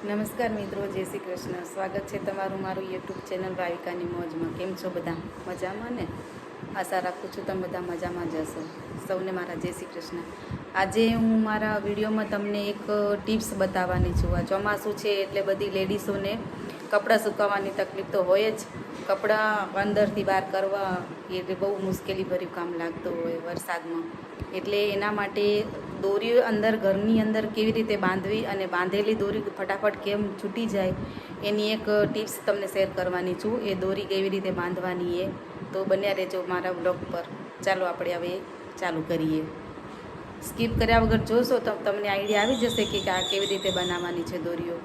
નમસ્કાર મિત્રો, જય શ્રી કૃષ્ણ. સ્વાગત છે તમારું મારું યુટ્યુબ ચેનલ ભાવિકાની મોજમાં. કેમ છો બધા? મજામાં ને? આશા રાખું છું તમે બધા મજામાં જશો સૌને મારા જય શ્રી કૃષ્ણ. આજે હું મારા વિડીયોમાં તમને એક ટિપ્સ બતાવવાની છું. આ ચોમાસું છે એટલે બધી લેડીઝોને કપડાં સુકાવવાની તકલીફ તો હોય જ. કપડાં અંદરથી બહાર કરવા એ બહુ મુશ્કેલીભર્યું કામ લાગતું હોય વરસાદમાં. એટલે એના માટે દોરી અંદર ઘરની અંદર કેવી રીતે બાંધવી અને બાંધેલી દોરી ફટાફટ કેમ છૂટી જાય, એની એક ટિપ્સ તમને શેર કરવાની છું. એ દોરી કેવી રીતે બાંધવાની એ તો બન્યા રહેજો મારા બ્લોગ પર. ચાલો આપણે હવે ચાલુ કરીએ. સ્કીપ કર્યા વગર જોશો તો તમને આઈડિયા આવી જશે કે આ કેવી રીતે બનાવવાની છે દોરીઓ.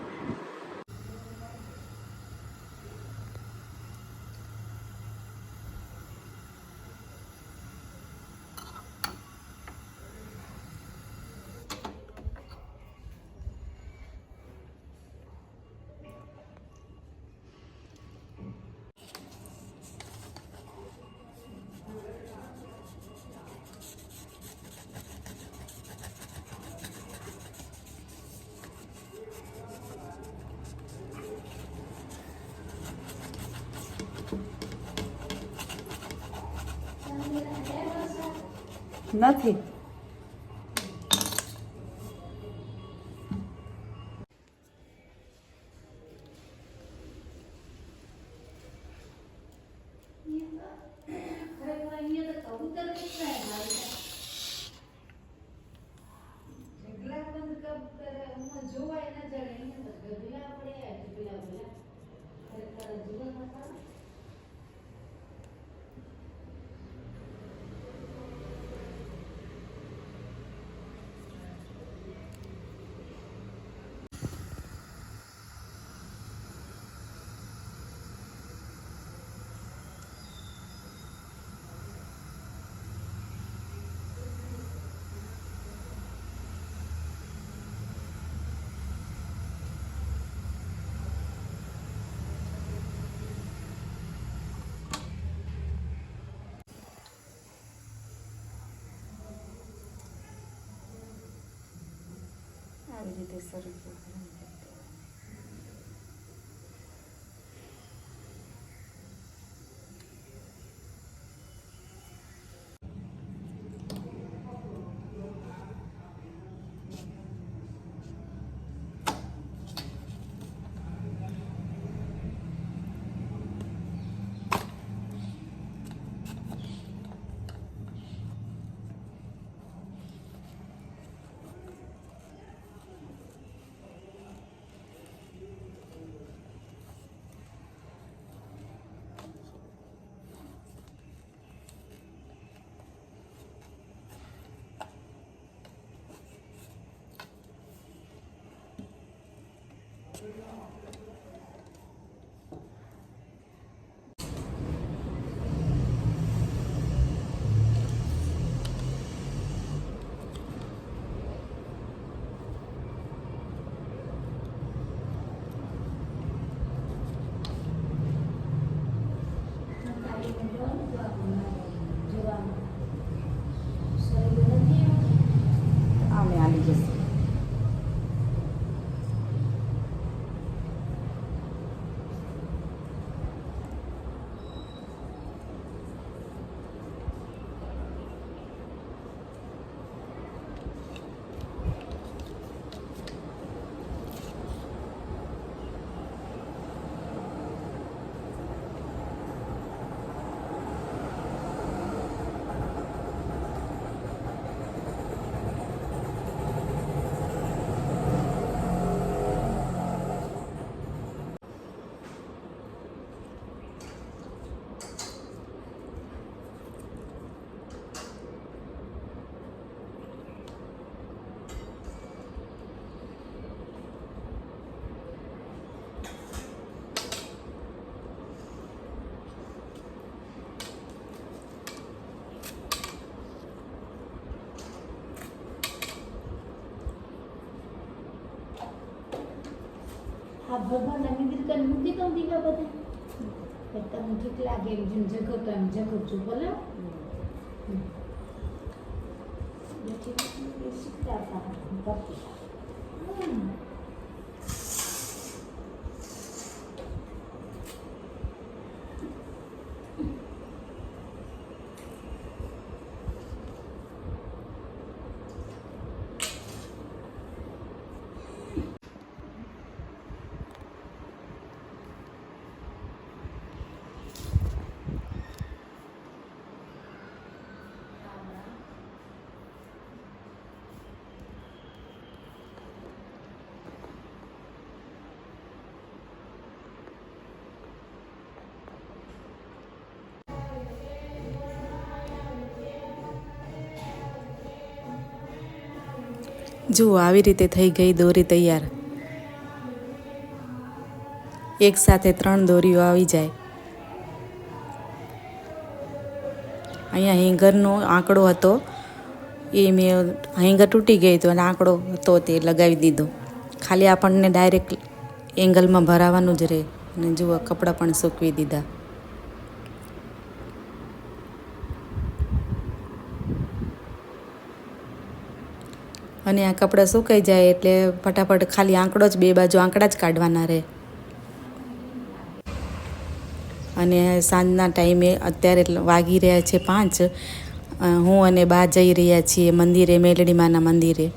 નથી. આવી રીતે Hallelujah. ભગવાનના કને મૂકી દઉં દીવા બધા તમને ઠીક લાગે એમ જેમ જગત એમ જગત છું બોલો શીખતા હતા કરતી જુઓ, આવી રીતે થઈ ગઈ દોરી તૈયાર. એક સાથે ત્રણ દોરીઓ આવી જાય. અહીંયા હેંગરનો આંકડો હતો, એ મેં હેંગર તૂટી ગઈ તો અને આંકડો હતો તે લગાવી દીધો. ખાલી આપણને ડાયરેક્ટ એંગલમાં ભરાવાનું જ રહે. અને જુઓ, કપડાં પણ સૂકવી દીધા. અને આ કપડાં સુકાઈ જાય એટલે ફટાફટ ખાલી આંકડો જ બે બાજુ આંકડા જ કાઢવાના રહે. અને સાંજના ટાઈમે અત્યારે વાગી રહ્યા છે પાંચ. હું અને બા જઈ રહ્યા છીએ મંદિરે મેલડીમાના મંદિરે.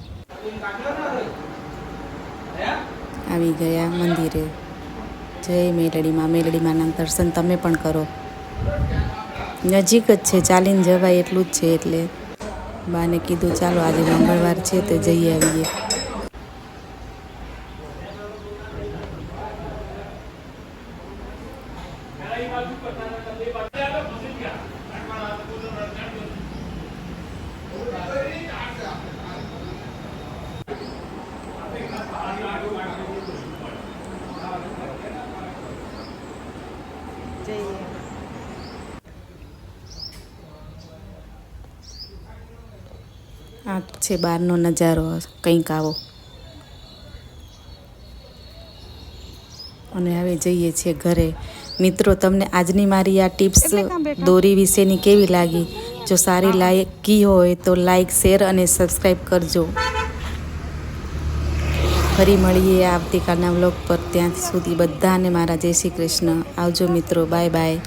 આવી ગયા મંદિરે. જય મેલડીમાં મેલડીમાના દર્શન તમે પણ કરો. નજીક જ છે, ચાલીને જવાય એટલું જ છે એટલે. બાને કીધું ચાલો આજે મંગળવાર છે તો જઈ આવીએ. આ છે બહારનો નજારો કંઈક આવો. અને હવે જઈએ છીએ ઘરે. મિત્રો તમને આજની મારી આ ટિપ્સ દોરી વિશેની કેવી લાગી? જો સારી લાગી હોય તો લાઈક શેર અને સબસ્ક્રાઈબ કરજો. ફરી મળીએ આવતીકાલના વ્લોગ પર. ત્યાં સુધી બધાને મારા જય શ્રી કૃષ્ણ. આવજો મિત્રો બાય બાય.